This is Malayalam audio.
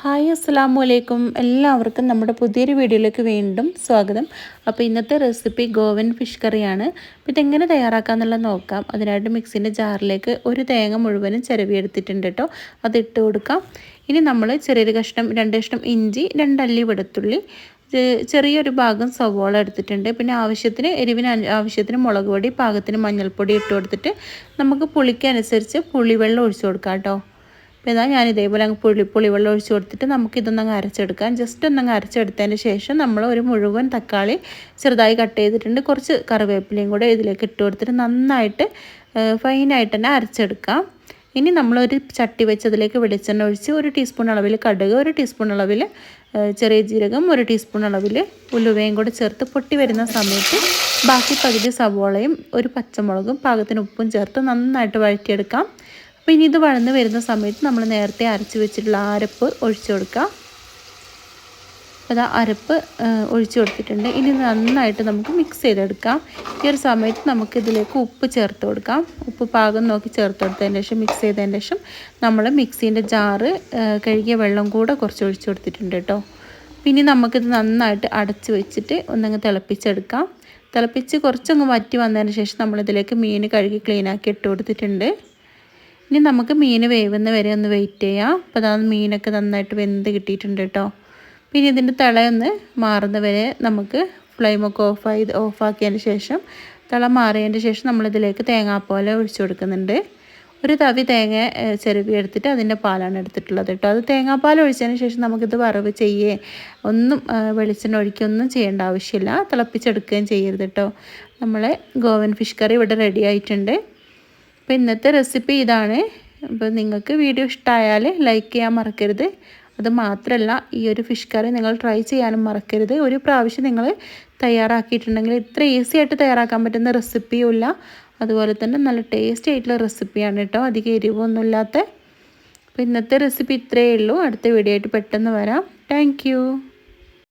ഹായ് അസ്സാമു അലൈക്കും എല്ലാവർക്കും നമ്മുടെ പുതിയൊരു വീഡിയോയിലേക്ക് വീണ്ടും സ്വാഗതം. അപ്പോൾ ഇന്നത്തെ റെസിപ്പി ഗോവൻ ഫിഷ് കറിയാണ്. അപ്പോൾ ഇതെങ്ങനെ തയ്യാറാക്കാമെന്നുള്ളത് നോക്കാം. അതിനായിട്ട് മിക്സിന്റെ ജാറിലേക്ക് ഒരു തേങ്ങ മുഴുവനും ചിരവിയെടുത്തിട്ടുണ്ട് കേട്ടോ. അത് ഇട്ട് കൊടുക്കാം. ഇനി നമ്മൾ ചെറിയൊരു കഷ്ണം രണ്ട് കഷ്ണം ഇഞ്ചി രണ്ടല്ലി വെളുത്തുള്ളി ചെറിയൊരു ഭാഗം സവോള എടുത്തിട്ടുണ്ട്. പിന്നെ ആവശ്യത്തിന് എരിവിന് ആവശ്യത്തിന് മുളക് പൊടി പാകത്തിന് മഞ്ഞൾപ്പൊടി ഇട്ട് കൊടുത്തിട്ട് നമുക്ക് പുളിക്കനുസരിച്ച് പുളിവെള്ളം ഒഴിച്ചു കൊടുക്കാം കേട്ടോ. അപ്പോൾ ഞാൻ ഇതേപോലെ അങ്ങ് പുളി വെള്ളം ഒഴിച്ച് കൊടുത്തിട്ട് നമുക്കിതൊന്നങ്ങ് അരച്ചെടുക്കാം. ജസ്റ്റ് ഒന്നങ്ങ് അരച്ചെടുത്തതിന് ശേഷം നമ്മൾ ഒരു മുഴുവൻ തക്കാളി ചെറുതായി കട്ട് ചെയ്തിട്ടുണ്ട്. കുറച്ച് കറിവേപ്പിലയും കൂടെ ഇതിലേക്ക് ഇട്ട് കൊടുത്തിട്ട് നന്നായിട്ട് ഫൈനായിട്ട് തന്നെ അരച്ചെടുക്കാം. ഇനി നമ്മളൊരു ചട്ടി വെച്ച് അതിലേക്ക് വെളിച്ചെണ്ണ ഒഴിച്ച് ഒരു ടീസ്പൂൺ അളവിൽ കടുക് ഒരു ടീസ്പൂൺ അളവിൽ ചെറിയ ജീരകം ഒരു ടീസ്പൂൺ അളവിൽ ഉലുവയും കൂടെ ചേർത്ത് പൊട്ടി വരുന്ന സമയത്ത് ബാക്കി പകുതി സവോളയും ഒരു പച്ചമുളകും പാകത്തിന് ഉപ്പും ചേർത്ത് നന്നായിട്ട് വഴറ്റിയെടുക്കാം. അപ്പോൾ ഇനി ഇത് വഴന്ന് വരുന്ന സമയത്ത് നമ്മൾ നേരത്തെ അരച്ച് വെച്ചിട്ടുള്ള അരപ്പ് ഒഴിച്ചു കൊടുക്കുക. അത് അരപ്പ് ഒഴിച്ചു കൊടുത്തിട്ടുണ്ട്. ഇനി നന്നായിട്ട് നമുക്ക് മിക്സ് ചെയ്തെടുക്കാം. ഈ ഒരു സമയത്ത് നമുക്ക് ഇതിലേക്ക് ഉപ്പ് ചേർത്ത് കൊടുക്കാം. ഉപ്പ് പാകം നോക്കി ചേർത്ത് കൊടുത്തതിന് ശേഷം മിക്സ് ചെയ്തതിന് ശേഷം നമ്മൾ മിക്സീന്റെ ജാറ് കഴുകിയ വെള്ളം കൂടെ കുറച്ച് ഒഴിച്ചു കൊടുത്തിട്ടുണ്ട് കേട്ടോ. പിന്നെ നമുക്കിത് നന്നായിട്ട് അടച്ച് വെച്ചിട്ട് ഒന്നങ്ങ് തിളപ്പിച്ചെടുക്കാം. തിളപ്പിച്ച് കുറച്ചങ്ങ് വറ്റി വന്നതിന് ശേഷം നമ്മളിതിലേക്ക് മീൻ കഴുകി ക്ലീനാക്കി ഇട്ട് കൊടുത്തിട്ടുണ്ട്. ഇനി നമുക്ക് മീൻ വേവുന്ന വരെ ഒന്ന് വെയിറ്റ് ചെയ്യാം. അപ്പോൾ അതാണ് മീനൊക്കെ നന്നായിട്ട് വെന്ത് കിട്ടിയിട്ടുണ്ട് കേട്ടോ. പിന്നെ ഇതിന്റെ തളയൊന്ന് മാറുന്ന വരെ നമുക്ക് ഫ്ലെയിമൊക്കെ ഓഫ് ഓഫാക്കിയതിന് ശേഷം തള മാറിയതിന് ശേഷം നമ്മളിതിലേക്ക് തേങ്ങാപ്പോലെ ഒഴിച്ചു കൊടുക്കുന്നുണ്ട്. ഒരു തവി തേങ്ങ ചെരുവി എടുത്തിട്ട് അതിന്റെ പാലാണ് എടുത്തിട്ടുള്ളത് കേട്ടോ. അത് തേങ്ങാപ്പാൽ ഒഴിച്ചതിന് ശേഷം നമുക്കിത് വറവ് ചെയ്യേ. ഒന്നും വെളിച്ചെണ്ണ ഒഴിക്കൊന്നും ചെയ്യേണ്ട ആവശ്യമില്ല. തിളപ്പിച്ചെടുക്കുകയും ചെയ്യരുത് കേട്ടോ. നമ്മളെ ഗോവൻ ഫിഷ് കറി ഇവിടെ റെഡി ആയിട്ടുണ്ട്. അപ്പോൾ ഇന്നത്തെ റെസിപ്പി ഇതാണ്. അപ്പോൾ നിങ്ങൾക്ക് വീഡിയോ ഇഷ്ടമായാൽ ലൈക്ക് ചെയ്യാൻ മറക്കരുത്. അത് മാത്രമല്ല ഈ ഒരു ഫിഷ് കറി നിങ്ങൾ ട്രൈ ചെയ്യാനും മറക്കരുത്. ഒരു പ്രാവശ്യം നിങ്ങൾ തയ്യാറാക്കിയിട്ടുണ്ടെങ്കിൽ ഇത്ര ഈസി ആയിട്ട് തയ്യാറാക്കാൻ പറ്റുന്ന റെസിപ്പിയും ഇല്ല. അതുപോലെ തന്നെ നല്ല ടേസ്റ്റി ആയിട്ടുള്ള റെസിപ്പിയാണ് കേട്ടോ. അധികം എരിവൊന്നുമില്ലാത്ത അപ്പോൾ ഇന്നത്തെ റെസിപ്പി ഇത്രയേ ഉള്ളൂ. അടുത്ത വീഡിയോ ആയിട്ട് പെട്ടെന്ന് വരാം. താങ്ക്